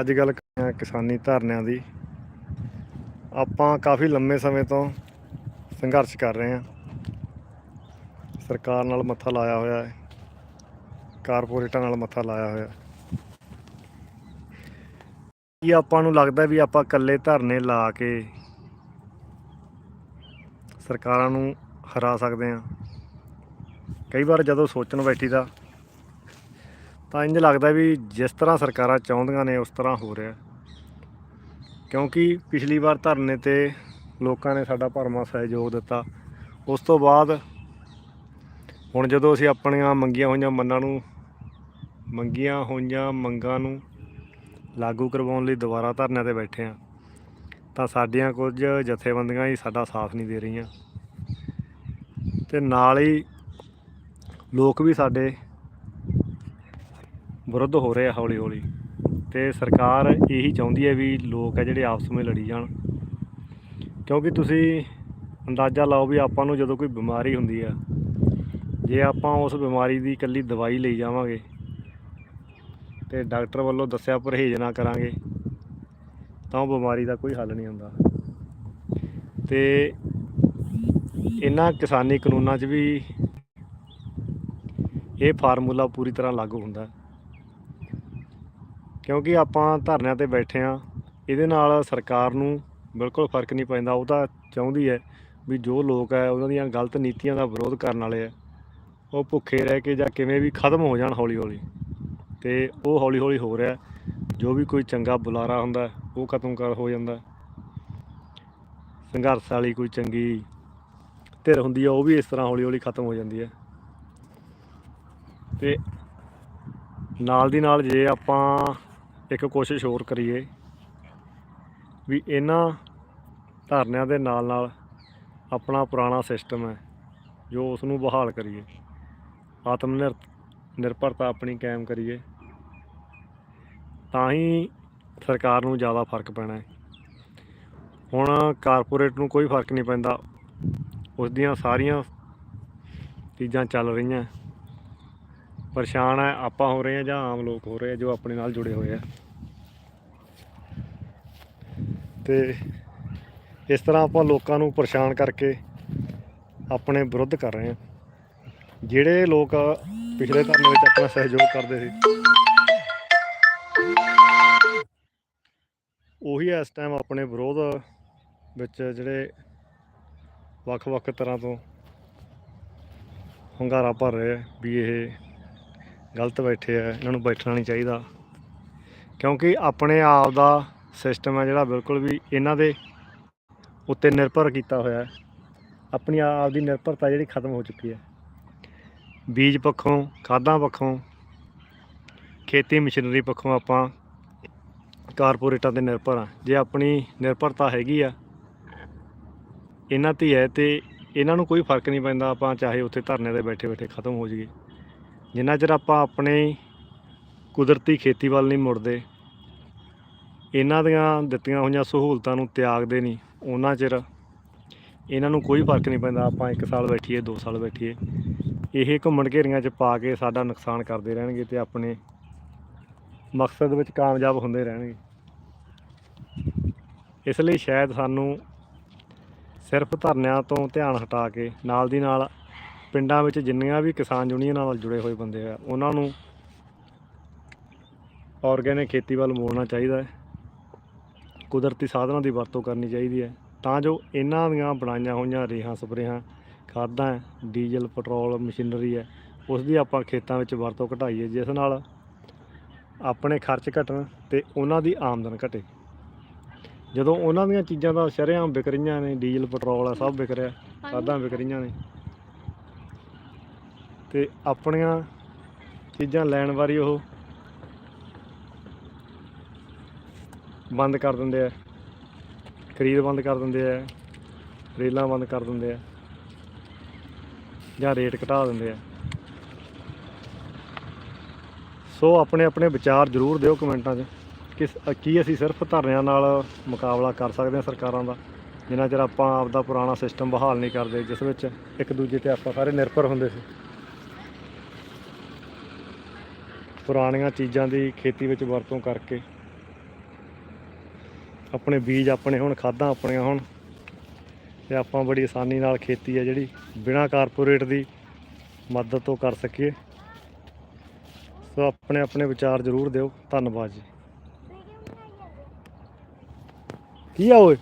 ਅੱਜ ਗੱਲ ਕਿਸਾਨੀ ਧਰਨਿਆਂ ਦੀ। ਆਪਾਂ ਕਾਫੀ ਲੰਮੇ ਸਮੇਂ ਤੋਂ ਸੰਘਰਸ਼ ਕਰ ਰਹੇ ਹਾਂ। ਸਰਕਾਰ ਨਾਲ ਮੱਥਾ ਲਾਇਆ ਹੋਇਆ ਹੈ। ਕਾਰਪੋਰੇਟਾਂ ਨਾਲ ਮੱਥਾ ਲਾਇਆ ਹੋਇਆ। ਕੀ ਆਪਾਂ ਨੂੰ ਲੱਗਦਾ ਵੀ ਆਪਾਂ ਇਕੱਲੇ ਧਰਨੇ ਲਾ ਕੇ ਸਰਕਾਰਾਂ ਨੂੰ ਹਰਾ ਸਕਦੇ ਹਾਂ? ਕਈ ਵਾਰ ਜਦੋਂ ਸੋਚਣ ਬੈਠੀ ਦਾ ਤਾਂ ਇੰਜ ਲੱਗਦਾ ਵੀ ਜਿਸ ਤਰ੍ਹਾਂ ਸਰਕਾਰਾਂ ਚਾਹੁੰਦੀਆਂ ਨੇ, ਉਸ ਤਰ੍ਹਾਂ ਹੋ ਰਿਹਾ। ਕਿਉਂਕਿ ਪਿਛਲੀ ਵਾਰ ਧਰਨੇ ਤੇ ਲੋਕਾਂ ਨੇ ਸਾਡਾ ਭਰਮਾ ਸਹਿਯੋਗ ਦਿੱਤਾ। ਉਸ ਤੋਂ ਬਾਅਦ ਹੁਣ ਜਦੋਂ ਅਸੀਂ ਆਪਣੀਆਂ ਮੰਗੀਆਂ ਹੋਈਆਂ ਮੰਨਾਂ ਨੂੰ, ਮੰਗੀਆਂ ਹੋਈਆਂ ਮੰਗਾਂ ਨੂੰ ਲਾਗੂ ਕਰਵਾਉਣ ਲਈ ਦੁਬਾਰਾ ਧਰਨਿਆਂ ਤੇ ਬੈਠੇ ਆ ਤਾਂ ਸਾਡੀਆਂ ਕੁਝ ਜਥੇਬੰਦੀਆਂ ਹੀ ਸਾਡਾ ਸਾਥ ਨਹੀਂ ਦੇ ਰਹੀਆਂ। ਤੇ ਨਾਲ ਹੀ ਲੋਕ ਵੀ ਸਾਡੇ ਵਿਰੁੱਧ ਹੋ ਰਿਹਾ ਹੌਲੀ ਹੌਲੀ ਤੇ ਸਰਕਾਰ ਇਹੀ ਚਾਹੁੰਦੀ ਹੈ ਵੀ ਲੋਕ ਹੈ ਜਿਹੜੇ ਆਪਸ ਵਿੱਚ ਲੜੀ ਜਾਣ। ਕਿਉਂਕਿ ਤੁਸੀਂ ਅੰਦਾਜ਼ਾ ਲਾਓ ਵੀ ਆਪਾਂ ਨੂੰ ਜਦੋਂ ਕੋਈ ਬਿਮਾਰੀ ਹੁੰਦੀ ਆ, ਜੇ ਆਪਾਂ ਉਸ ਬਿਮਾਰੀ ਦੀ ਇਕੱਲੀ ਦਵਾਈ ਲਈ ਜਾਵਾਂਗੇ ਤੇ ਡਾਕਟਰ ਵੱਲੋਂ ਦੱਸਿਆ ਪਰਹੇਜ਼ ਨਾ ਕਰਾਂਗੇ, ਤਾਂ ਉਹ ਬਿਮਾਰੀ ਦਾ ਕੋਈ ਹੱਲ ਨਹੀਂ ਹੁੰਦਾ। ਤੇ ਇਹਨਾਂ ਕਿਸਾਨੀ ਕਾਨੂੰਨਾਂ 'ਚ ਵੀ ਇਹ ਫਾਰਮੂਲਾ ਪੂਰੀ ਤਰ੍ਹਾਂ ਲਾਗੂ ਹੁੰਦਾ। ਕਿਉਂਕਿ ਆਪਾਂ ਧਰਨਿਆਂ ਤੇ ਬੈਠੇ ਆ, ਇਹਦੇ ਨਾਲ ਸਰਕਾਰ ਨੂੰ ਬਿਲਕੁਲ ਫ਼ਰਕ ਨਹੀਂ ਪੈਂਦਾ। ਉਹ ਤਾਂ ਚਾਹੁੰਦੀ ਹੈ ਵੀ ਜੋ ਲੋਕ ਹੈ, ਉਹਨਾਂ ਦੀਆਂ ਗਲਤ ਨੀਤੀਆਂ ਦਾ ਵਿਰੋਧ ਕਰਨ ਵਾਲੇ ਆ ਉਹ ਭੁੱਖੇ ਰਹਿ ਕੇ ਜਾਂ ਕਿਵੇਂ ਵੀ ਖਤਮ ਹੋ ਜਾਣ ਹੌਲੀ ਹੌਲੀ ਤੇ ਉਹ ਹੌਲੀ ਹੌਲੀ ਹੋ ਰਿਹਾ ਜੋ ਵੀ ਕੋਈ ਚੰਗਾ ਬੁਲਾਰਾ ਹੁੰਦਾ ਉਹ ਖਤਮ ਕਰ ਹੋ ਜਾਂਦਾ ਸੰਘਰਸ਼ ਵਾਲੀ ਕੋਈ ਚੰਗੀ ਧਿਰ ਹੁੰਦੀ ਆ ਉਹ ਵੀ ਇਸ ਤਰ੍ਹਾਂ ਹੌਲੀ ਹੌਲੀ ਖਤਮ ਹੋ ਜਾਂਦੀ ਹੈ। ਤੇ ਨਾਲ ਦੀ ਨਾਲ ਜੇ ਆਪਾਂ ਇੱਕ ਕੋਸ਼ਿਸ਼ ਹੋਰ ਕਰੀਏ ਵੀ ਇਹਨਾਂ ਧਰਨਿਆਂ ਦੇ ਨਾਲ ਨਾਲ ਆਪਣਾ ਪੁਰਾਣਾ ਸਿਸਟਮ ਹੈ, ਜੋ ਉਸ ਨੂੰ ਬਹਾਲ ਕਰੀਏ। ਆਤਮ ਨਿਰ, ਨਿਰਭਰਤਾ ਆਪਣੀ ਕਾਇਮ ਕਰੀਏ। ਤਾਂ ਹੀ ਸਰਕਾਰ ਨੂੰ ਜ਼ਿਆਦਾ ਫ਼ਰਕ ਪੈਣਾ ਹੈ। ਹੁਣ ਕਾਰਪੋਰੇਟ ਨੂੰ ਕੋਈ ਫ਼ਰਕ ਨਹੀਂ ਪੈਂਦਾ। ਉਸ ਦੀਆਂ ਸਾਰੀਆਂ ਚੀਜ਼ਾਂ ਚੱਲ ਰਹੀਆਂ। ਪਰੇਸ਼ਾਨ ਹੈ, ਆਪਾਂ ਹੋ ਰਹੇ ਹਾਂ ਜਾਂ ਆਮ ਲੋਕ ਹੋ ਰਹੇ ਆ ਜੋ ਆਪਣੇ ਨਾਲ ਜੁੜੇ ਹੋਏ ਆ ਤੇ ਇਸ ਤਰ੍ਹਾਂ ਆਪਾਂ ਲੋਕਾਂ ਨੂੰ ਪਰੇਸ਼ਾਨ ਕਰਕੇ ਆਪਣੇ ਵਿਰੁੱਧ ਕਰ ਰਹੇ ਹਾਂ। ਜਿਹੜੇ ਲੋਕ ਪਿਛਲੇ ਧਰਨੇ ਵਿੱਚ ਆਪਣਾ ਸਹਿਯੋਗ ਕਰਦੇ ਸੀ, ਉਹੀ ਇਸ ਟਾਈਮ ਆਪਣੇ ਵਿਰੋਧ ਵਿੱਚ ਜਿਹੜੇ ਵੱਖ-ਵੱਖ ਤਰ੍ਹਾਂ ਤੋਂ ਹੁੰਗਾਰਾ ਭਰ ਰਹੇ ਆ ਵੀ ਇਹ ਗਲਤ ਬੈਠੇ ਆ, ਇਹਨਾਂ ਨੂੰ ਬੈਠਣਾ ਨਹੀਂ ਚਾਹੀਦਾ। ਕਿਉਂਕਿ ਆਪਣੇ ਆਪ ਦਾ ਸਿਸਟਮ ਹੈ ਜਿਹੜਾ ਬਿਲਕੁਲ ਵੀ ਇਹਨਾਂ ਦੇ ਉੱਤੇ ਨਿਰਭਰ ਕੀਤਾ ਹੋਇਆ ਹੈ। ਆਪਣੀ ਆਪ ਦੀ ਨਿਰਭਰਤਾ ਜਿਹੜੀ ਖਤਮ ਹੋ ਚੁੱਕੀ ਹੈ। ਬੀਜ ਪੱਖੋਂ, ਖਾਦਾਂ ਪੱਖੋਂ, ਖੇਤੀ ਮਸ਼ੀਨਰੀ ਪੱਖੋਂ ਆਪਾਂ ਕਾਰਪੋਰੇਟਾਂ ਤੇ ਨਿਰਭਰ ਆ ਜੇ ਆਪਣੀ ਨਿਰਭਰਤਾ ਹੈਗੀ ਆ, ਇਹਨਾਂ ਤੇ ਹੈ ਤੇ ਇਹਨਾਂ ਨੂੰ ਕੋਈ ਫ਼ਰਕ ਨਹੀਂ ਪੈਂਦਾ ਆਪਾਂ ਚਾਹੇ ਉੱਥੇ ਧਰਨੇ ਤੇ ਬੈਠੇ ਬੈਠੇ ਖਤਮ ਹੋ ਜਾਈਏ। ਜਿੰਨਾ ਚਿਰ ਆਪਾਂ ਆਪਣੇ ਕੁਦਰਤੀ ਖੇਤੀ ਵੱਲ ਨਹੀਂ ਮੁੜਦੇ, ਇਹਨਾਂ ਦੀਆਂ ਦਿੱਤੀਆਂ ਹੋਈਆਂ ਸਹੂਲਤਾਂ ਨੂੰ ਤਿਆਗਦੇ ਨਹੀਂ, ਉਹਨਾਂ ਚਿਰ ਇਹਨਾਂ ਨੂੰ ਕੋਈ ਫ਼ਰਕ ਨਹੀਂ ਪੈਂਦਾ, ਆਪਾਂ 1 ਸਾਲ ਬੈਠੀਏ 2 ਸਾਲ ਬੈਠੀਏ, ਇਹ ਘੁੰਮਣ ਘੇਰੀਆਂ 'ਚ ਪਾ ਕੇ ਸਾਡਾ ਨੁਕਸਾਨ ਕਰਦੇ ਰਹਿਣਗੇ ਤੇ ਆਪਣੇ ਮਕਸਦ ਵਿੱਚ ਕਾਮਯਾਬ ਹੁੰਦੇ ਰਹਿਣਗੇ। ਇਸ ਲਈ ਸ਼ਾਇਦ ਸਾਨੂੰ ਸਿਰਫ ਧਰਨਿਆਂ ਤੋਂ ਧਿਆਨ ਹਟਾ ਕੇ ਨਾਲ ਦੀ ਨਾਲ ਪਿੰਡਾਂ ਵਿੱਚ ਜਿੰਨੀਆਂ ਵੀ ਕਿਸਾਨ ਯੂਨੀਅਨਾਂ ਨਾਲ ਜੁੜੇ ਹੋਏ ਬੰਦੇ ਆ, ਉਹਨਾਂ ਨੂੰ ਆਰਗੈਨਿਕ ਖੇਤੀ ਵੱਲ ਮੋੜਨਾ ਚਾਹੀਦਾ ਹੈ। ਕੁਦਰਤੀ ਸਾਧਨਾਂ ਦੀ ਵਰਤੋਂ ਕਰਨੀ ਚਾਹੀਦੀ ਹੈ। ਤਾਂ ਜੋ ਇਹਨਾਂ ਦੀਆਂ ਬਣਾਈਆਂ ਹੋਈਆਂ ਰੇਹਾਂ, ਸਪਰੇਹਾਂ, ਖਾਦਾਂ ਡੀਜ਼ਲ, ਪੈਟਰੋਲ, ਮਸ਼ੀਨਰੀ ਹੈ, ਉਸ ਦੀ ਆਪਾਂ ਖੇਤਾਂ ਵਿੱਚ ਵਰਤੋਂ ਘਟਾਈਏ, ਜਿਸ ਨਾਲ ਆਪਣੇ ਖਰਚ ਘਟਣ ਤੇ ਉਹਨਾਂ ਦੀ ਆਮਦਨ ਘਟੇ। ਜਦੋਂ ਉਹਨਾਂ ਦੀਆਂ ਚੀਜ਼ਾਂ ਦਾ ਸ਼ਰੇਆਮ ਵਿਕ ਰਹੀਆਂ ਨੇ, ਡੀਜ਼ਲ, ਪੈਟਰੋਲ ਆ, ਸਭ ਵਿਕ ਰਿਹਾ, ਖਾਦਾਂ ਵਿਕ ਰਹੀਆਂ ਨੇ ਤੇ ਆਪਣੀਆਂ ਚੀਜ਼ਾਂ ਲੈਣ ਵਾਰੀ ਉਹ ਬੰਦ ਕਰ ਦਿੰਦੇ ਆ। ਖਰੀਦ ਬੰਦ ਕਰ ਦਿੰਦੇ ਆ, ਰੇਲਾਂ ਬੰਦ ਕਰ ਦਿੰਦੇ ਆ, ਜਾਂ ਰੇਟ ਘਟਾ ਦਿੰਦੇ ਆ। ਸੋ ਆਪਣੇ ਆਪਣੇ ਵਿਚਾਰ ਜ਼ਰੂਰ ਦਿਓ ਕਮੈਂਟਾਂ 'ਚ ਕਿ ਕੀ ਅਸੀਂ ਸਿਰਫ ਧਰਨਿਆਂ ਨਾਲ ਮੁਕਾਬਲਾ ਕਰ ਸਕਦੇ ਹਾਂ ਸਰਕਾਰਾਂ ਦਾ, ਜਿੰਨਾ ਚਿਰ ਆਪਾਂ ਆਪਦਾ ਪੁਰਾਣਾ ਸਿਸਟਮ ਬਹਾਲ ਨਹੀਂ ਕਰਦੇ, ਜਿਸ ਵਿੱਚ ਇੱਕ ਦੂਜੇ ਤੇ ਆਪਾਂ ਸਾਰੇ ਨਿਰਭਰ ਹੁੰਦੇ ਸੀ। ਪੁਰਾਣੀਆਂ ਚੀਜ਼ਾਂ ਦੀ ਖੇਤੀ ਵਿੱਚ ਵਰਤੋਂ ਕਰਕੇ ਆਪਣੇ ਬੀਜ ਆਪਣੇ ਹੁਣ, ਖਾਦਾਂ ਆਪਣੀਆਂ ਹੁਣ ਤੇ ਆਪਾਂ ਬੜੀ ਆਸਾਨੀ ਨਾਲ ਖੇਤੀ ਹੈ ਜਿਹੜੀ ਬਿਨਾਂ ਕਾਰਪੋਰੇਟ ਦੀ ਮਦਦ ਤੋਂ ਕਰ ਸਕੀਏ। ਸੋ ਆਪਣੇ ਆਪਣੇ ਵਿਚਾਰ ਜ਼ਰੂਰ ਦਿਓ। ਧੰਨਵਾਦ ਜੀ। ਕੀ ਆ ਓਏ?